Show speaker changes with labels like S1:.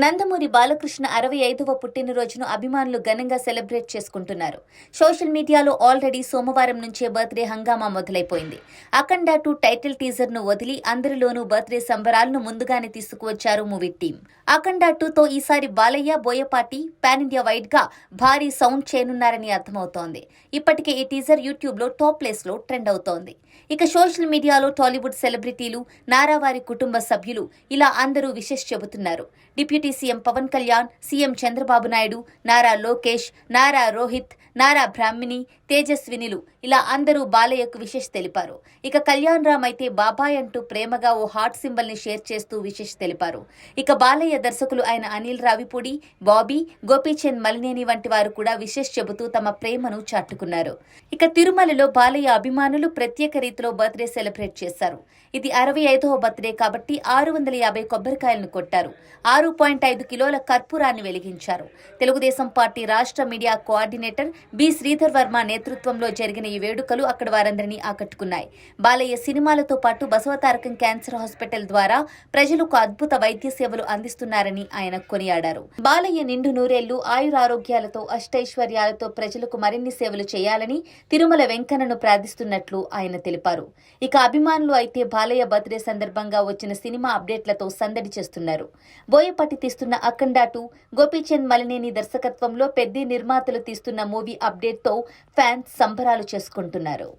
S1: నందమూరి బాలకృష్ణ అరవై ఐదవ పుట్టినరోజును అభిమానులు ఘనంగా సెలబ్రేట్ చేసుకుంటున్నారు. సోషల్ మీడియాలో ఆల్రెడీ సోమవారం నుంచే బర్త్డే హంగామా మొదలైపోయింది. అఖండ టూ టైటిల్ టీజర్ను వదిలి అందరిలోనూ బర్త్డే సంబరాలను ముందుగానే తీసుకువచ్చారు మూవీ టీం అఖండ టూతో ఈసారి బాలయ్య బోయపాటి పాన్ ఇండియా వైడ్గా భారీ సౌండ్ చేయనున్నారని అర్థమవుతోంది. ఇప్పటికే ఈ టీజర్ యూట్యూబ్లో టాప్ ప్లేస్లో ట్రెండ్ అవుతోంది. ఇక సోషల్ మీడియాలో టాలీవుడ్ సెలబ్రిటీలు నారావారి కుటుంబ సభ్యులు ఇలా అందరూ విశేష చెబుతున్నారు. Deputy CM Pawan Kalyan CM Chandrababu Naidu Nara Lokesh Nara Rohit Nara Brahmani తేజస్వినిలు. ఇలా అందరూ బాలయ్యకు విశేష్ తెలిపారు. ఇక కళ్యాణ్ రామ్ అయితే బాబాయ్ అంటూ ప్రేమగా ఓ హార్ట్ సింబల్ని షేర్ చేస్తూ విశేష్ తెలిపారు. ఇక బాలయ్య దర్శకులు అయిన అనిల్ రావిపూడి బాబీ గోపీచంద్ మలినేని వంటి వారు కూడా విశేష్ చెబుతూ తమ ప్రేమను చాటుకున్నారు. ఇక తిరుమలలో బాలయ్య అభిమానులు ప్రత్యేక రీతిలో బర్త్డే సెలబ్రేట్ చేశారు. ఇది అరవై ఐదవ బర్త్డే కాబట్టి ఆరు వందల యాభై కొబ్బరికాయలను కొట్టారు. ఆరు పాయింట్ పాయింట్ ఐదు కిలోల కర్పూరాన్ని వెలిగించారు. తెలుగుదేశం పార్టీ రాష్ట్ర media coordinator B. Sridhar Varma నేతృత్వంలో జరిగిన ఈ వేడుకలు అక్కడ వారందరినీ ఆకట్టుకున్నాయి. బాలయ్య సినిమాలతో పాటు బసవతారకం క్యాన్సర్ హాస్పిటల్ ద్వారా ప్రజలకు అద్భుత వైద్య సేవలు అందిస్తున్నారని ఆయన కొనియాడారు. బాలయ్య నిండు నూరేళ్ళు ఆయురారోగ్యాలతో అష్టైశ్వర్యాలతో ప్రజలకు మరిన్ని సేవలు చేయాలని తిరుమల వెంకన్నను ప్రార్థిస్తున్నట్లు ఆయన తెలిపారు. ఇక అభిమానులు అయితే బాలయ్య బర్త్డే సందర్భంగా వచ్చిన సినిమా అప్డేట్లతో సందడి చేస్తున్నారు. బోయపాటి తీస్తున్న అఖండ టూ గోపీచంద్ మలినేని దర్శకత్వంలో పెద్ద నిర్మాతలు తీస్తున్న మూవీ అప్డేట్తో ఫ్యాన్స్ సంబరాలు చేసుకుంటున్నారు.